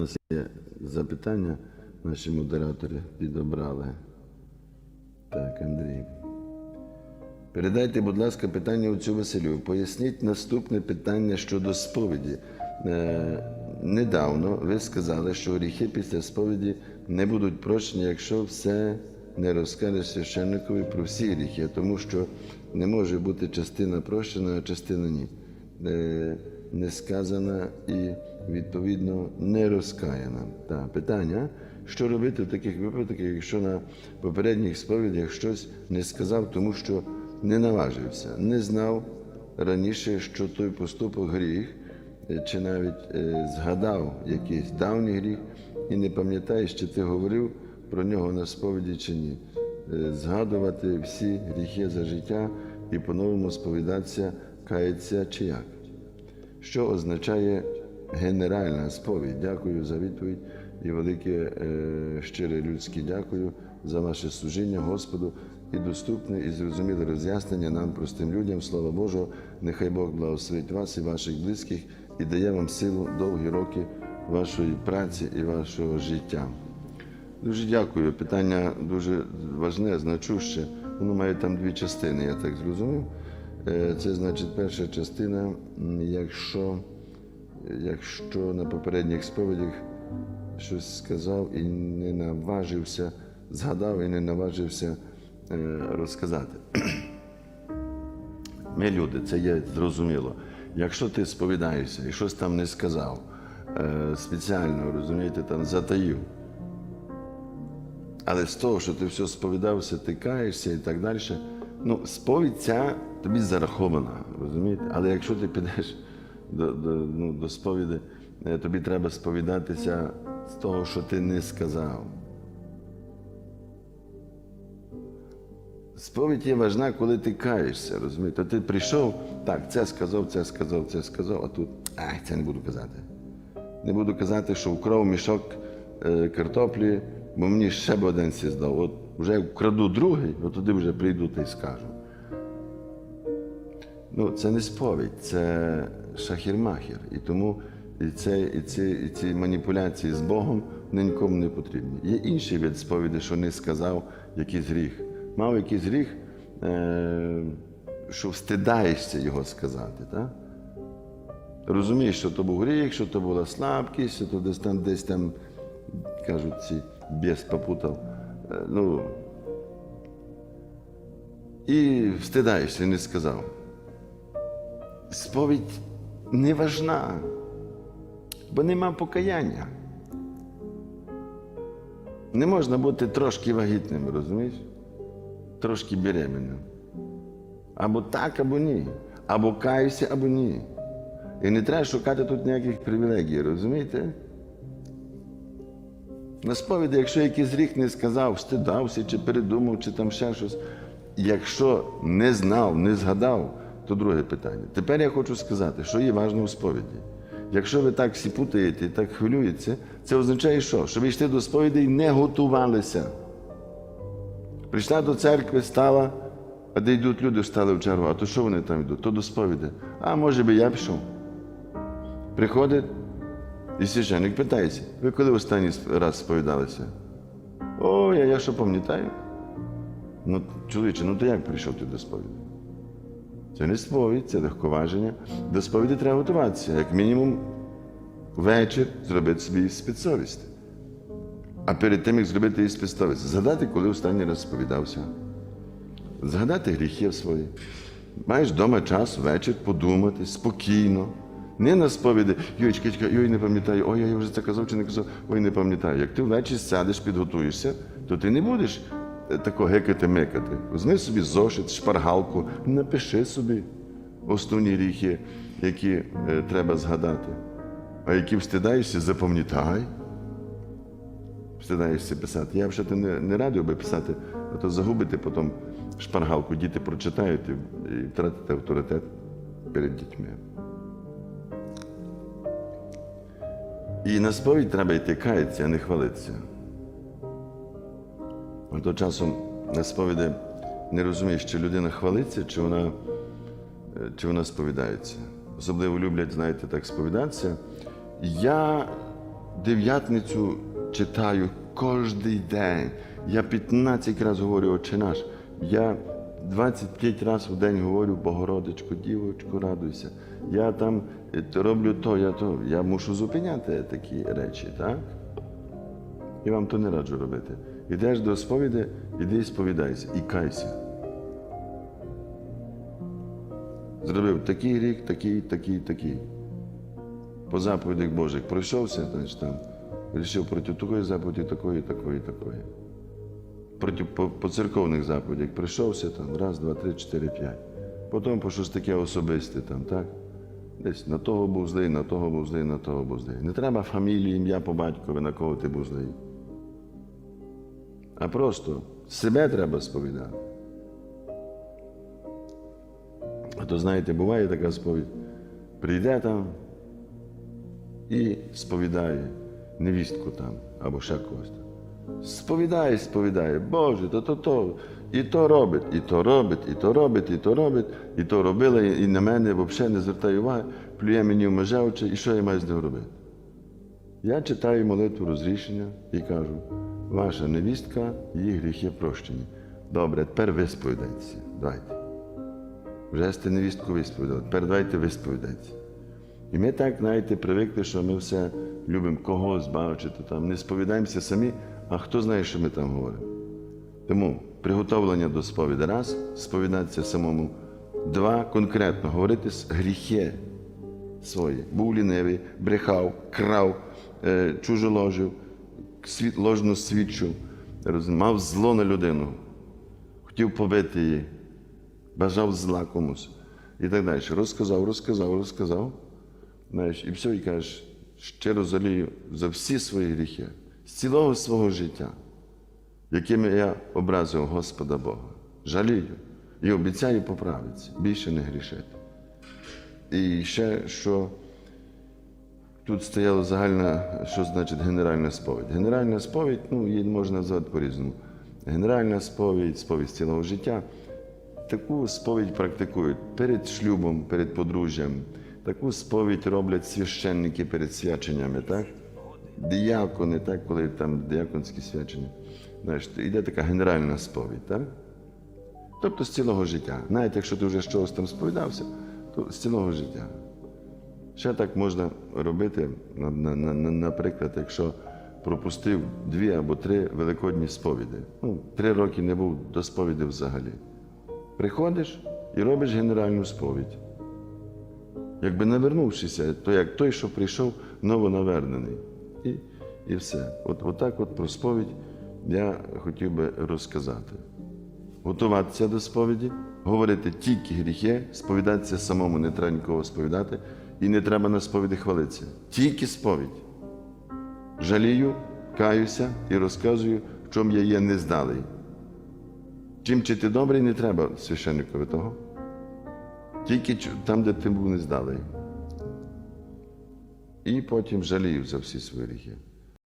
У нас є запитання, наші модератори підобрали. Так, Андрій. Передайте, будь ласка, питання оцю Василю. Поясніть наступне питання щодо сповіді. Е, недавно ви сказали, що гріхи після сповіді не будуть прощені, якщо все не розкаже священникові про всі гріхи, тому що не може бути частина прощена, а частина ні. Е, не сказана і відповідно не розкаяна. Так, питання. Що робити в таких випадках, якщо на попередніх сповідях щось не сказав, тому що не наважився, не знав раніше, що той поступок гріх, е, чи навіть е, згадав якийсь давній гріх і не пам'ятаєш, чи ти говорив про нього на сповіді чи ні. Е, Згадувати всі гріхи за життя і по-новому сповідатися, каятися чи як. Що означає генеральна сповідь? Дякую за відповідь і велике е, щире людське дякую за ваше служіння Господу і доступне і зрозуміле роз'яснення нам, простим людям. Слава Божого, нехай Бог благословить вас і ваших близьких і дає вам силу довгі роки вашої праці і вашого життя. Дуже дякую. Питання дуже важне, значуще. Воно має там дві частини, я так зрозумів. Е, Це значить перша частина, якщо, якщо на попередніх сповідях щось сказав і не наважився, згадав і не наважився е, розказати. Ми люди, це є зрозуміло. Якщо ти сповідаєшся і щось там не сказав, е, спеціально, розумієте, там затаїв. Але з того, що ти все сповідався, ти каєшся і так далі, ну, сповідь ця тобі зарахована, розумієте? Але якщо ти підеш до, до, ну, до сповіді, е, тобі треба сповідатися з того, що ти не сказав. Сповідь є важна, коли ти каєшся, розумієте? Ти прийшов, так, це сказав, це сказав, це сказав, а тут, ай, це не буду казати. Не буду казати, що вкрав мішок е, картоплі, бо мені ще б один сі здав. От вже вкраду другий, от туди вже прийду та й скажу. Ну, це не сповідь, це шахір-махір. І тому і, це, і, ці, і ці маніпуляції з Богом вони нікому не потрібні. Є інший вид сповіді, що не сказав якийсь гріх. Мав якийсь гріх, е, що встидаєшся його сказати. Так? Розумієш, що то був гріх, що то була слабкість, що то десь там, десь там, кажуть, ці біс попутав. Е, Ну, і встидаєшся, не сказав. Сповідь не важна, бо нема покаяння. Не можна бути трошки вагітним, розумієш? Трошки беременним. Або так, або ні. Або каюся, або ні. І не треба шукати тут ніяких привілегій, розумієте? На сповіді, якщо якийсь гріх не сказав, стидався, чи передумав, чи там ще щось. Якщо не знав, не згадав, то друге питання. Тепер я хочу сказати, що є важливо у сповіді. Якщо ви так всі путаєте і так хвилюєтеся, це означає що? Що ви йшли до сповіді і не готувалися. Прийшла до церкви, стала, а де йдуть люди, стали в чергу. А то що вони там йдуть? То до сповіді. А може би я пішов. Приходить і священник питається, ви коли останній раз сповідалися? А я що пам'ятаю? Ну, чоловіче, ну то як прийшов ти до сповіді? Це не сповідь, це легковаження. До сповіді треба готуватися. Як мінімум, вечір зробити собі спецсовість. А перед тим, як зробити її спецсовість, згадати, коли останній раз сповідався. Згадати гріхи свої. Маєш вдома час, вечір подумати спокійно. Не на сповіді, чекай, йой, не пам'ятаю, ой, я вже це казав чи не казав, ой, не пам'ятаю. Як ти ввечері сядеш, підготуєшся, то ти не будеш е, тако гекати-мекати. Візьми собі зошит, шпаргалку, напиши собі основні гріхи, які е, треба згадати. А які встидаєшся, запам'ятай. Встидаєшся писати. Я вже не, не радив би писати, а то загубити потім шпаргалку, діти прочитають і втратити авторитет перед дітьми. І на сповідь треба йти каятися, а не хвалитися. А то часом на сповіді не розумієш, чи людина хвалиться, чи вона, е, чи вона сповідається. Особливо люблять, знаєте, так сповідатися. Я дев'ятницю читаю кожен день. Я 15 разів говорю Отче наш. Я 25 разів в день говорю Богородичко, дівочко, радуйся. Я там е, роблю то, я то. Я мушу зупиняти такі речі, так? І вам то не раджу робити. Ідеш до сповіді, іди і сповідайся, і кайся. Зробив такий гріх, такий, такий, такий. По заповідях Божих пройшовся, значить там, вирішив проти такої заповіді, такої, такої, такої. Проти, по, по церковних заповідях прийшовся там, раз, два, три, чотири, п'ять. Потім по щось таке особисте там, так? Десь на того був злий, на того був злий, на того був злий. Не треба фамілії, ім'я по батькові, на кого ти був злий. А просто себе треба сповідати. А то, знаєте, буває така сповідь. Прийде там і сповідає невістку там або ще когось там. Сповідає, сповідає, Боже, то то то. І то робить, і то робить, і то робить, і то робить, і то робила, і на мене взагалі не звертає уваги, плює мені в межевче, і що я маю з ним робити? Я читаю молитву розрішення і кажу, ваша невістка, її гріхи прощені. Добре, тепер ви сповідайтеся. Давайте. Вже сте невістку висповідали, тепер давайте ви. І ми так, знаєте, привикли, що ми все любимо когось бачити, там, не сповідаємося самі, а хто знає, що ми там говоримо. Тому приготовлення до сповіді раз, сповідатися самому. Два, конкретно говорити гріхи свої. Був лінивий, брехав, крав, е, чужоложив, ложно свідчив, мав зло на людину, хотів побити її, бажав зла комусь і так далі. Розказав, розказав, розказав. Знаєш, і все, і кажеш, щиро жалію за всі свої гріхи, з цілого свого життя, якими я образив Господа Бога. Жалію і обіцяю поправитися, більше не грішити. І ще, що тут стояло загальна, що значить генеральна сповідь. Генеральна сповідь, ну, її можна назвати по-різному. Генеральна сповідь, сповідь цілого життя. Таку сповідь практикують перед шлюбом, перед подружжям. Таку сповідь роблять священники перед свяченнями, так? Діякони, так, коли там діяконські свячення. Знаєш, йде така генеральна сповідь, так? Тобто з цілого життя. Навіть якщо ти вже чогось там сповідався, то з цілого життя. Ще так можна робити, на- на- на- на- наприклад, якщо пропустив дві або три великодні сповіди. Ну, три роки не був до сповіді взагалі. Приходиш і робиш генеральну сповідь. Якби навернувшися, то як той, що прийшов новонавернений. І, і все. От, отак от про сповідь я хотів би розказати. Готуватися до сповіді, говорити тільки гріхи, сповідатися самому, не треба нікого сповідати, і не треба на сповіді хвалитися. Тільки сповідь. Жалію, каюся і розказую, в чому я є нездалий. Чим чи ти добрий, не треба священникові того. Тільки там, де ти був нездалий. І потім жалію за всі свої гріхи.